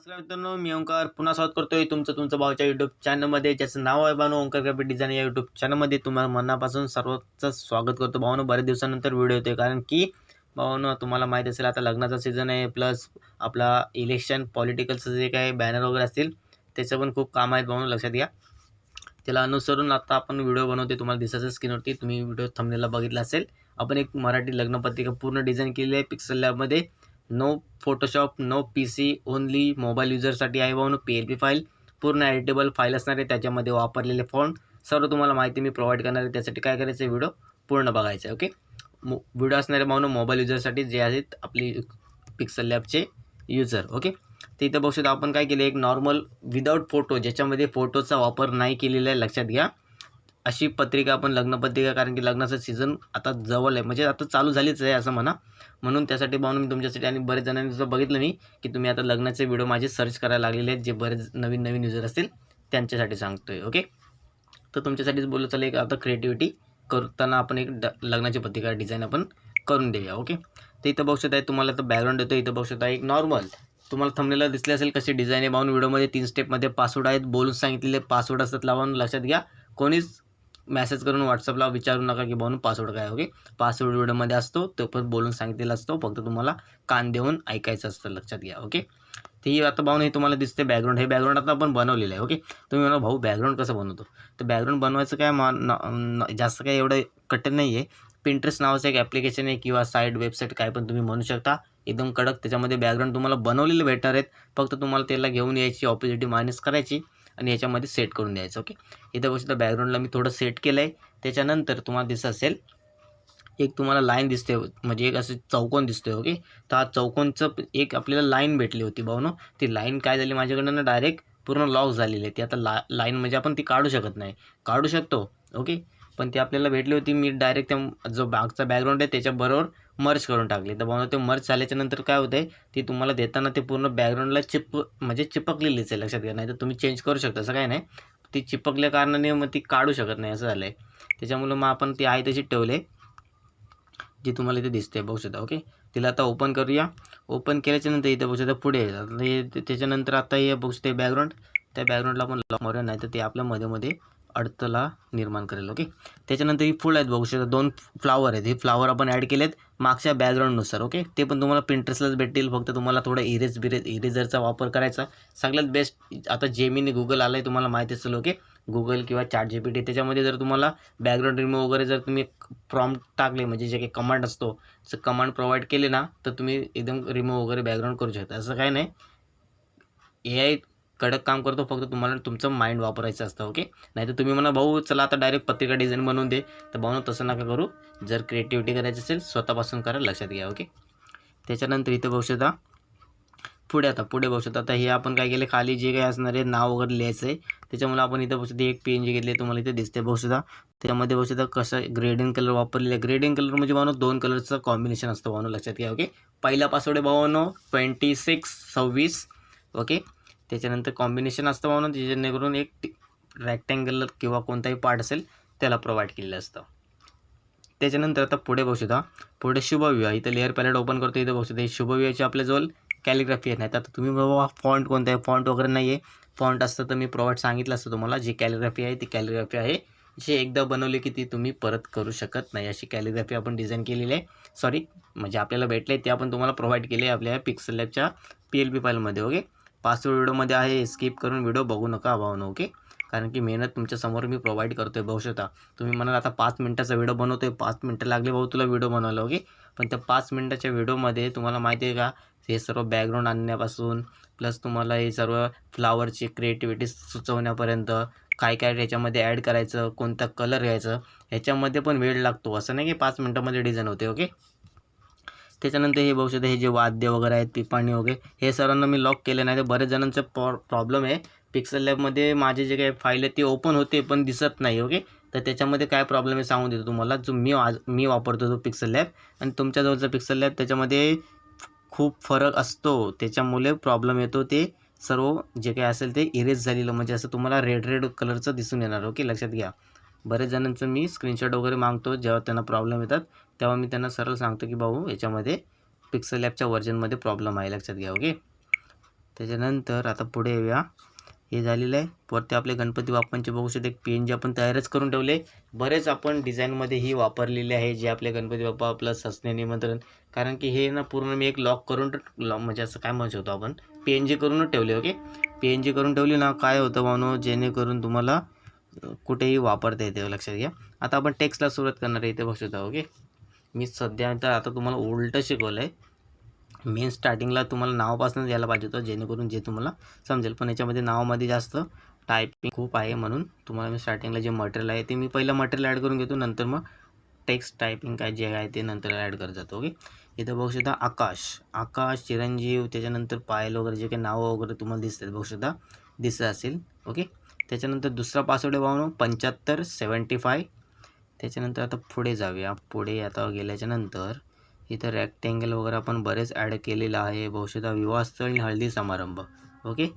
नमस्कार मित्रांनो मी ओंकार पुन्हा स्वागत करतोय तुमचं तुमचं भाऊच्या यूट्यूब चॅनलमध्ये ज्याचं नाव आहे भाऊ ओंकार ग्राफिक डिझाईन या यूट्यूब चॅनलमध्ये तुम्हाला मनापासून सर्वच स्वागत करतो भाऊनं. बऱ्याच दिवसानंतर व्हिडिओ येतोय. कारण की भाऊनं तुम्हाला माहीत असेल आता लग्नाचा सीझन आहे. प्लस आपला इलेक्शन पॉलिटिकलचं जे काही बॅनर वगैरे असतील त्याचं पण खूप काम आहेत भाऊनं लक्षात घ्या. त्याला अनुसरून आता आपण व्हिडिओ बनवते तुम्हाला दिसायचं स्क्रीनवरती तुम्ही व्हिडिओ थंबनेला बघितला असेल. आपण एक मराठी लग्नपत्रिका पूर्ण डिझाईन केलेली आहे पिक्सल लॅबमध्ये no photoshop no P C only mobile युजरसाठी आहे भाऊ. पी एल पी फाईल पूर्ण एडिटेबल फाईल असणार आहे. त्याच्यामध्ये वापरलेले फॉन्ट सर्व तुम्हाला माहिती मी प्रोव्हाइड करणार आहे. त्यासाठी काय करायचं व्हिडिओ पूर्ण बघायचा आहे ओके मो व्हिडिओ असणारे म्हणून मोबाईल युजरसाठी जे आहेत आपली पिक्सल लॅबचे युजर ओके तर इथं बघू शकता आपण काय केलं एक नॉर्मल विदाऊट फोटो ज्याच्यामध्ये फोटोचा वापर नाही केलेला आहे. लक्षात घ्या. अशी पत्रिका आपण लग्नपत्रिका कारण की लग्नाचं सीझन आता जवळ आहे. म्हणजे आता चालू झालीच आहे असं म्हणा. म्हणून त्यासाठी पाहून मी तुमच्यासाठी आणि बरेच जणांनी जसं बघितलं मी की तुम्ही आता लग्नाचे व्हिडिओ माझे सर्च करायला लागलेले आहेत जे बरेच नवीन नवीन युजर असतील त्यांच्यासाठी सांगतो आहे ओके तर तुमच्यासाठीच बोललं चालेल एक आता क्रिएटिव्हिटी करताना आपण एक ड लग्नाची पत्रिका डिझाईन आपण करून देऊया ओके तर इथं बघू शकता तुम्हाला तर बॅकग्राऊंड येतो इथं बघू शकता एक नॉर्मल तुम्हाला थंबनेला दिसले असेल कशी डिझाईन आहे बाहून व्हिडिओमध्ये तीन स्टेपमध्ये पासवर्ड आहेत बोलून सांगितलेले पासवर्ड असतात लावून लक्षात घ्या. कोणीच मेसेज करून व्हॉट्सअपला विचारू नका की भाऊन पासवर्ड काय ओके पासवर्ड व्हिडिओमध्ये असतो तो पण बोलून सांगितलेला असतो फक्त तुम्हाला कान देऊन ऐकायचं असतं लक्षात घ्या ओके ती आता पाहून हे तुम्हाला दिसते बॅकग्राऊंड हे बॅकग्राऊंड आता आपण बनवलेलं आहे ओके तुम्ही म्हणा भाऊ बॅकग्राऊंड कसं बनवतो? तर बॅकग्राऊंड बनवायचं काय मा जास्त काय एवढं कठीण नाही आहे पिंटरेस्ट नावाचं एक ॲप्लिकेशन आहे किंवा साईट वेबसाईट काय पण तुम्ही म्हणू शकता. एकदम कडक त्याच्यामध्ये बॅकग्राऊंड तुम्हाला बनवलेले भेटणार आहेत. फक्त तुम्हाला त्याला घेऊन यायची ऑपॉर्च्युनिटी मायनस करायची. आणि याच्यामध्ये सेट करून द्यायचं ओके इथं बघू बॅकग्राऊंडला मी थोडं सेट केलं आहे त्याच्यानंतर तुम्हाला दिसत असेल एक तुम्हाला लाईन दिसते म्हणजे एक असं चौकोन दिसतोय ओके तर हा चौकोनचं एक आपल्याला लाईन भेटली होती भाऊनो ती लाईन काय झाली माझ्याकडनं ना डायरेक्ट पूर्ण लॉक झालेली आहे. ती आता ला लाईन म्हणजे आपण ती काढू शकत नाही. काढू शकतो ओके पण ती आपल्याला भेटली होती मी डायरेक्ट त्या जो मागचा बॅकग्राऊंड आहे त्याच्याबरोबर मर्ज करून टाकली. तर भाऊ ते मर्ज झाल्याच्यानंतर काय होतं आहे ती तुम्हाला देताना ते पूर्ण बॅकग्राऊंडला चिप म्हणजे चिपकलेलीच आहे लक्षात घ्या. नाही तर तुम्ही चेंज करू शकता असं काय नाही. ती चिपकल्या कारणाने मग ती काढू शकत नाही असं झालं आहे त्याच्यामुळं मग आपण ती आहे तशी ठेवले जी तुम्हाला इथे दिसते बघू शकता ओके? तिला आता ओपन करूया. ओपन केल्याच्यानंतर इथे बघू शकता पुढे त्याच्यानंतर आता हे बघू शकते बॅकग्राऊंड त्या बॅकग्राऊंडला आपण लॉक मारूया नाही तर ते आपल्या मध्ये मध्ये अडथळा निर्माण करेल ओके त्याच्यानंतर ही फुल आहेत बघू शकता दोन फ्लावर आहेत. हे फ्लावर आपण ॲड केलेत मागच्या बॅकग्राऊंडनुसार ओके ते पण तुम्हाला पिंटरेस्टलाच भेटतील फक्त तुम्हाला थोडं इरेज बिरेज इरेजरचा वापर करायचा. सगळ्यात बेस्ट आता जेमिनी गुगल आलं आहे तुम्हाला माहिती असेल ओके गुगल किंवा चॅट जी पी टी त्याच्यामध्ये जर तुम्हाला बॅकग्राऊंड रिमूव्ह वगैरे जर तुम्ही प्रॉम्प्ट टाकले म्हणजे जे काही कमांड असतो जर कमांड प्रोव्हाइड केले ना तर तुम्ही एकदम रिमूव्ह वगैरे बॅकग्राऊंड करू शकता. असं काय नाही. ए आय कडक काम करतो फक्त तुम्हाला तुमचं माइंड वापरायचं असतं ओके नाही तर तुम्ही म्हणा भाऊ चला आता डायरेक्ट पत्रिका डिझाईन बनवून दे. तर भाऊ तसं नका करू. जर क्रिएटिव्हिटी करायची असेल स्वतःपासून करा लक्षात घ्या ओके त्याच्यानंतर इथं बघू शकता पुढे आता पुढे बघू शकता. आता हे आपण काय केलं खाली जे काही असणार आहे नाव वगैरे लिहायचं आहे. त्याच्यामुळे आपण इथं बघू शकता एक पेन जे घेतले तुम्हाला इथे दिसते बघू शकता. त्यामध्ये बघू शकता कसं ग्रेडिंग कलर वापरलेलं आहे. ग्रेडिंग कलर म्हणजे भावनो दोन कलरचं कॉम्बिनेशन असतं भावनो लक्षात घ्या ओके पहिला पासवर्ड आहे भावनो ट्वेंटी सिक्स सव्वीस ओके त्याच्यानंतर कॉम्बिनेशन असतं म्हणून जेणेकरून एक रॅक्टँगल किंवा कोणताही पार्ट असेल त्याला प्रोव्हाइड केलेलं असतं. त्याच्यानंतर आता पुढे बघू शकता पुढे शुभविवाह. इथं लेअर पॅलेट ओपन करतो इथं बघू शकता हे शुभविवाहाची आपल्याजवळ कॅलिग्राफी आहे. नाही तर आता तुम्ही बाबा फॉन्ट कोणता आहे? फॉन्ट वगैरे नाही आहे फॉन्ट असतं तर मी प्रोव्हाइड सांगितलं असतं तुम्हाला. जी कॅलिग्राफी आहे ती कॅलिग्राफी आहे. जी एकदा बनवली की ती तुम्ही परत करू शकत नाही. अशी कॅलिग्राफी आपण डिझाईन केलेली आहे. सॉरी म्हणजे आपल्याला भेटले ते आपण तुम्हाला प्रोव्हाइड केले आपल्या पिक्सल लॅबच्या पी एल पी फाईलमध्ये ओके पासवर्ड व्हिडिओमध्ये आहे स्किप करून व्हिडिओ बघू नका भावनं ओके कारण की मेहनत तुमच्यासमोर मी प्रोव्हाइड करतो आहे बघू शकता तुम्ही म्हणाल आता पाच मिनटाचा व्हिडिओ बनवतो आहे पाच मिनटं लागले भाऊ तुला व्हिडिओ बनवायला ओके पण त्या पाच मिनटाच्या व्हिडिओमध्ये तुम्हाला माहिती आहे का हे सर्व बॅकग्राऊंड आणण्यापासून प्लस तुम्हाला हे सर्व फ्लावरची क्रिएटिव्हिटी सुचवण्यापर्यंत काय काय याच्यामध्ये ॲड करायचं कोणता कलर घ्यायचं ह्याच्यामध्ये पण वेळ लागतो असं नाही की पाच मिनटामध्ये डिझाईन होते ओके त्याच्यानंतर हे बघू शकता हे जे वाद्य वगैरे आहेत पिपाणी वगैरे हे सर्वांना मी लॉक केले नाही. तर बरेच जणांचं प्रॉ प्रॉब्लेम आहे. पिक्सल लॅबमध्ये माझे जे काही फाईल आहे ते ओपन होते पण दिसत नाही ओके तर त्याच्यामध्ये काय प्रॉब्लेम आहे सांगून देतो तुम्हाला. जो मी आज मी वापरतो तो पिक्सल लॅब आणि तुमच्याजवळचा पिक्सल लॅब त्याच्यामध्ये खूप फरक असतो. त्याच्यामुळे प्रॉब्लेम येतो. ते सर्व जे काही असेल ते इरेज झालेलं. म्हणजे असं तुम्हाला रेड रेड कलरचं दिसून येणार ओके लक्षात घ्या. बरेच जणांचं मी स्क्रीनशॉट वगैरे मागतो जेव्हा त्यांना प्रॉब्लेम येतात तेव्हा मी त्यांना सरळ सांगतो की भाऊ याच्यामध्ये पिक्सल ॲपच्या व्हर्जनमध्ये प्रॉब्लेम आहे लक्षात घ्या ओके त्याच्यानंतर आता पुढे येऊया. हे झालेलं आहे. वरती आपले गणपती बाप्पांचे बघू शकते एक पी एन जी आपण तयारच करून ठेवले. बरेच आपण डिझाईनमध्ये ही वापरलेले आहे जे आपले गणपती बाप्पा आपलं ससणे निमंत्रण. कारण की हे ना पूर्ण मी एक लॉक करून लॉ म्हणजे असं काय म्हणू शकतो आपण? पी एन जी करूनच ठेवले ओके पी एन जी करून ठेवली ना काय होतं म्हणून जेणेकरून तुम्हाला कुठेही वापरता येते लक्षात घ्या. आता आपण टेक्स्टला सुरुवात करणार आहे इथे बघू शकता ओके मी सध्या तर आता तुम्हाला उलटं शिकवलं आहे मेन स्टार्टिंगला तुम्हाला नावापासूनच यायला पाहिजे होतं जेणेकरून जे तुम्हाला समजेल. पण याच्यामध्ये नावामध्ये जास्त टायपिंग खूप आहे म्हणून तुम्हाला मी स्टार्टिंगला जे मटेरियल आहे ते मी पहिलं मटेरियल ॲड करून घेतो नंतर मग टेक्स्ट टायपिंग काय जे आहे ते नंतर ॲड करत जातो ओके इथं बघू शकता आकाश. आकाश चिरंजीव त्याच्यानंतर पायल वगैरे जे काही नावं वगैरे तुम्हाला दिसतात बघू शकता दिसत असेल ओके त्याच्यानंतर दुसरा पासवर्ड आहे भावनो पंच्याहत्तर सेवन्टी फाय त्याच्यानंतर आता पुढे जाऊया. पुढे आता गेल्याच्यानंतर इथं रॅक्टेंगल वगैरे आपण बरेच ॲड केलेलं आहे. बहुशेकदा विवाहस्थळ आणि हळदी समारंभ. ओके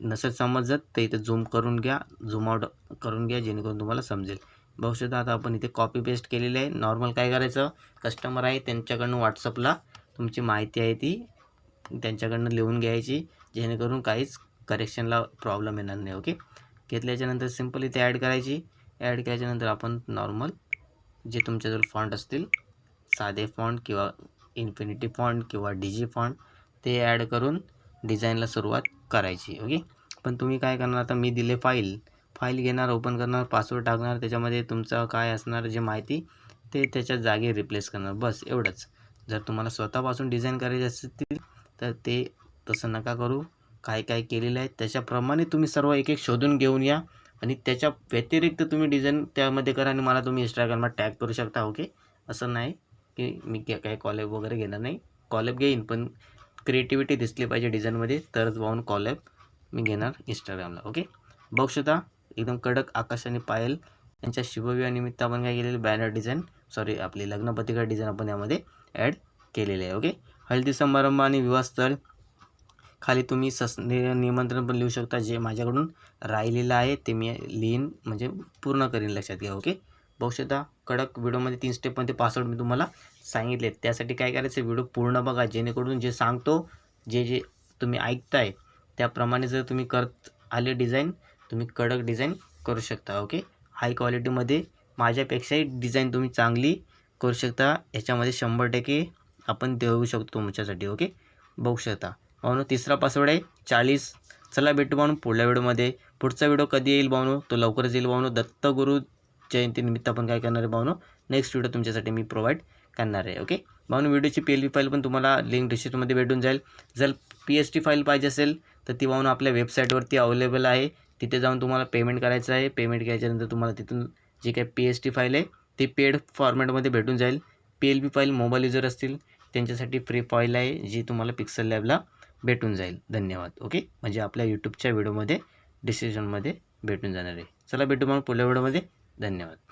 नसेल समजत तर इथं झूम करून घ्या. झूम आउट करून घ्या जेणेकरून तुम्हाला समजेल. बहुशेकदा आता आपण इथे कॉपी पेस्ट केलेलं आहे. नॉर्मल काय करायचं? कस्टमर आहे त्यांच्याकडनं व्हॉट्सअपला तुमची माहिती आहे ती त्यांच्याकडनं लिहून घ्यायची. जेणेकरून काहीच करेक्शनला प्रॉब्लेम येणार नाही. ओके घेतल्याच्यानंतर सिंपल इथे ॲड करायची. ॲड केल्याच्यानंतर आपण नॉर्मल जे तुमच्याजवळ फॉन्ट असतील साधे फॉन्ट किंवा इन्फिनिटी फॉन्ट किंवा डीजी फॉन्ट ते ॲड करून डिझाईनला सुरुवात करायची ओके पण तुम्ही काय करणार? आता मी दिले फाईल फाईल घेणार ओपन करणार पासवर्ड टाकणार त्याच्यामध्ये तुमचं काय असणार जे माहिती ते त्याच्या जागी रिप्लेस करणार. बस एवढंच. जर तुम्हाला स्वतःपासून डिझाईन करायचे असतील तर ते तसं नका करू. काय काय केलेलं आहे? त्याच्याप्रमाणे तुम्ही सर्व एक एक शोधून घेऊन या आणि त्याच्या व्यतिरिक्त तुम्ही डिझाईन त्यामध्ये करा आणि मला तुम्ही इंस्टाग्रामला टॅग करू शकता ओके असं नाही की मी काय काय कॉलेब वगैरे घेणार नाही. कॉलेब घेईन पण क्रिएटिव्हिटी दिसली पाहिजे डिझाईनमध्ये तरच पाहून कॉलेब मी घेणार इंस्टाग्रामला ओके बघू एकदम कडक आकाश आणि पायल. यांच्या शिवविवाहानिमित्त आपण काय केलेलं? बॅनर डिझाईन सॉरी आपली लग्नपत्रिका डिझाईन आपण यामध्ये ॲड केलेले आहे ओके हळदी समारंभ आणि विवाहस्थळ खाली तुम्ही सस नि निमंत्रण पण लिहू शकता जे माझ्याकडून राहिलेलं आहे ते मी लिहीन म्हणजे पूर्ण करीन लक्षात घ्या ओके? बघू कडक व्हिडिओमध्ये तीन स्टेपमध्ये पासवर्ड मी तुम्हाला सांगितले. त्यासाठी काय करायचं व्हिडिओ पूर्ण बघा जेणेकरून जे सांगतो जे जे तुम्ही ऐकताय त्याप्रमाणे जर तुम्ही करत आले डिझाईन तुम्ही कडक डिझाईन करू शकता ओके? हाय क्वालिटीमध्ये माझ्यापेक्षाही डिझाईन तुम्ही चांगली करू शकता. याच्यामध्ये शंभर टक्के आपण देऊ शकतो तुमच्यासाठी ओके? बघू शकता भावनो तिसरा पासवर्ड आहे चाळीस. चला भेटू भावनो पुढल्या व्हिडिओमध्ये. पुढचा व्हिडिओ कधी येईल भावनो? तो लवकरच येईल भावनो. दत्तगुरू जयंतीनिमित्त आपण काय करणार आहे भावनो? नेक्स्ट व्हिडिओ तुमच्यासाठी मी प्रोव्हाइड करणार आहे ओके भावनो व्हिडिओची पी एल पी फाईल पण तुम्हाला लिंक डिस्क्रिप्शनमध्ये भेटून जाईल. जर पी एच टी फाईल पाहिजे असेल तर ती भावनो आपल्या वेबसाईटवरती अवेलेबल आहे. तिथे जाऊन तुम्हाला पेमेंट करायचं आहे. पेमेंट घ्यायच्यानंतर तुम्हाला तिथून जे काही पी एच टी फाईल आहे ती पेड फॉर्मॅटमध्ये भेटून जाईल. P L P file mobile user असतील त्यांच्यासाठी फ्री फाईल आहे जी तुम्हाला पिक्सल लॅबला भेटून जाईल. धन्यवाद. ओके म्हणजे आपल्या यूट्यूबच्या व्हिडिओमध्ये डिस्क्रिप्शनमध्ये भेटून जाणार आहे. चला भेटू मग पुढल्या व्हिडिओमध्ये धन्यवाद.